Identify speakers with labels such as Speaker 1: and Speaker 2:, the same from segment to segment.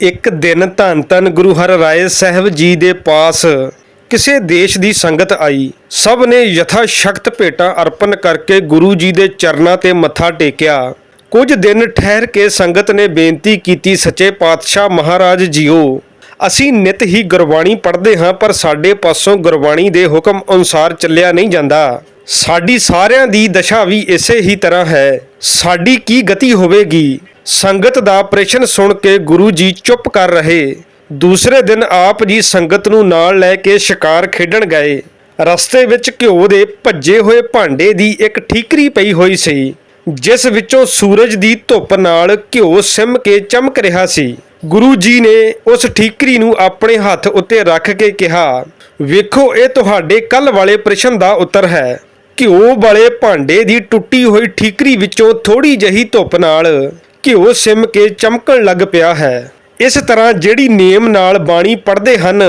Speaker 1: ਇੱਕ ਦਿਨ ਧੰਨ ਧੰਨ ਗੁਰੂ ਹਰਿਰਾਏ ਸਾਹਿਬ ਜੀ ਦੇ ਪਾਸ ਕਿਸੇ ਦੇਸ਼ ਦੀ ਸੰਗਤ ਆਈ। ਸਭ ਨੇ ਯਥਾ ਸ਼ਕਤ ਭੇਟਾਂ ਅਰਪਣ ਕਰਕੇ ਗੁਰੂ ਜੀ ਦੇ ਚਰਨਾਂ ਤੇ ਮੱਥਾ ਟੇਕਿਆ। ਕੁਝ ਦਿਨ ਠਹਿਰ ਕੇ ਸੰਗਤ ਨੇ ਬੇਨਤੀ ਕੀਤੀ, ਸੱਚੇ ਪਾਤਸ਼ਾਹ ਮਹਾਰਾਜ ਜੀਓ, ਅਸੀਂ ਨਿਤ ਹੀ ਗੁਰਬਾਣੀ ਪੜ੍ਹਦੇ ਹਾਂ, ਪਰ ਸਾਡੇ ਪਾਸੋਂ ਗੁਰਬਾਣੀ ਦੇ ਹੁਕਮ ਅਨੁਸਾਰ ਚੱਲਿਆ ਨਹੀਂ ਜਾਂਦਾ। ਸਾਡੀ ਸਾਰਿਆਂ ਦੀ ਦਸ਼ਾ ਵੀ ਇਸੇ ਹੀ ਤਰ੍ਹਾਂ ਹੈ। ਸਾਡੀ ਕੀ ਗਤੀ ਹੋਵੇਗੀ? ਸੰਗਤ ਦਾ ਪ੍ਰਸ਼ਨ ਸੁਣ ਕੇ ਗੁਰੂ ਜੀ ਚੁੱਪ ਕਰ ਰਹੇ। ਦੂਸਰੇ ਦਿਨ ਆਪ ਜੀ ਸੰਗਤ ਨੂੰ ਨਾਲ ਲੈ ਕੇ ਸ਼ਿਕਾਰ ਖੇਡਣ ਗਏ। ਰਸਤੇ ਵਿੱਚ ਘਿਓ ਦੇ ਭੱਜੇ ਹੋਏ ਭਾਂਡੇ ਦੀ ਇੱਕ ਠੀਕਰੀ ਪਈ ਹੋਈ ਸੀ, ਜਿਸ ਵਿੱਚੋਂ ਸੂਰਜ ਦੀ ਧੁੱਪ ਨਾਲ ਘਿਓ ਸਿਮ ਕੇ ਚਮਕ ਰਿਹਾ ਸੀ। ਗੁਰੂ ਜੀ ਨੇ ਉਸ ਠੀਕਰੀ ਨੂੰ ਆਪਣੇ ਹੱਥ ਉੱਤੇ ਰੱਖ ਕੇ ਕਿਹਾ, ਵੇਖੋ, ਇਹ ਤੁਹਾਡੇ ਕੱਲ ਵਾਲੇ ਪ੍ਰਸ਼ਨ ਦਾ ਉੱਤਰ ਹੈ। ਘਿਓ ਵਾਲੇ ਭਾਂਡੇ ਦੀ ਟੁੱਟੀ ਹੋਈ ਠੀਕਰੀ ਵਿੱਚੋਂ ਥੋੜੀ ਜਹੀ ਧੁੱਪ ਨਾਲ ਘਿਓ ਸਿਮ ਕੇ ਚਮਕਣ ਲੱਗ ਪਿਆ ਹੈ। ਇਸ ਤਰ੍ਹਾਂ ਜਿਹੜੀ ਨੇਮ ਨਾਲ ਬਾਣੀ ਪੜ੍ਹਦੇ ਹਨ,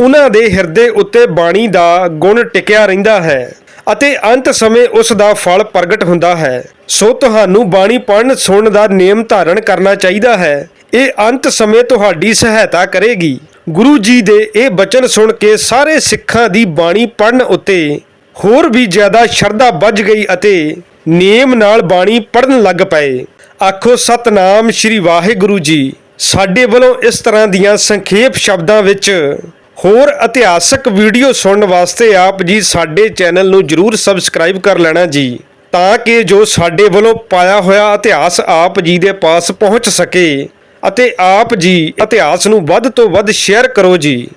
Speaker 1: ਉਹਨਾਂ ਦੇ ਹਿਰਦੇ ਉੱਤੇ ਬਾਣੀ ਦਾ ਗੁਣ ਟਿਕਿਆ ਰਹਿੰਦਾ ਹੈ ਅਤੇ ਅੰਤ ਸਮੇਂ ਉਸ ਦਾ ਫਲ ਪ੍ਰਗਟ ਹੁੰਦਾ ਹੈ। ਸੋ ਤੁਹਾਨੂੰ ਬਾਣੀ ਪੜ੍ਹਨ ਸੁਣਨ ਦਾ ਨਿਯਮ ਧਾਰਨ ਕਰਨਾ ਚਾਹੀਦਾ ਹੈ। ਇਹ ਅੰਤ ਸਮੇਂ ਤੁਹਾਡੀ ਸਹਾਇਤਾ ਕਰੇਗੀ। ਗੁਰੂ ਜੀ ਦੇ ਇਹ ਬਚਨ ਸੁਣ ਕੇ ਸਾਰੇ ਸਿੱਖਾਂ ਦੀ ਬਾਣੀ ਪੜ੍ਹਨ ਉੱਤੇ ਹੋਰ ਵੀ ਜ਼ਿਆਦਾ ਸ਼ਰਧਾ ਵੱਜ ਗਈ ਅਤੇ ਨੇਮ ਨਾਲ ਬਾਣੀ ਪੜ੍ਹਨ ਲੱਗ ਪਏ। ਆਖੋ, ਸਤਨਾਮ ਸ੍ਰੀ ਵਾਹਿਗੁਰੂ ਜੀ, ਸਾਡੇ ਵੱਲੋਂ ਇਸ ਤਰ੍ਹਾਂ ਦੀਆਂ ਸੰਖੇਪ ਸ਼ਬਦਾਂ ਵਿੱਚ ਹੋਰ ਇਤਿਹਾਸਕ ਵੀਡੀਓ ਸੁਣਨ ਵਾਸਤੇ ਆਪ ਜੀ ਸਾਡੇ ਚੈਨਲ ਨੂੰ ਜਰੂਰ ਸਬਸਕ੍ਰਾਈਬ ਕਰ ਲੈਣਾ ਜੀ, ਤਾਂ ਕਿ ਜੋ ਸਾਡੇ ਵੱਲੋਂ ਪਾਇਆ ਹੋਇਆ ਇਤਿਹਾਸ ਆਪ ਜੀ ਦੇ ਪਾਸ ਪਹੁੰਚ ਸਕੇ ਅਤੇ ਆਪ ਜੀ ਇਤਿਹਾਸ ਨੂੰ ਵੱਧ ਤੋਂ ਵੱਧ ਸ਼ੇਅਰ ਕਰੋ ਜੀ।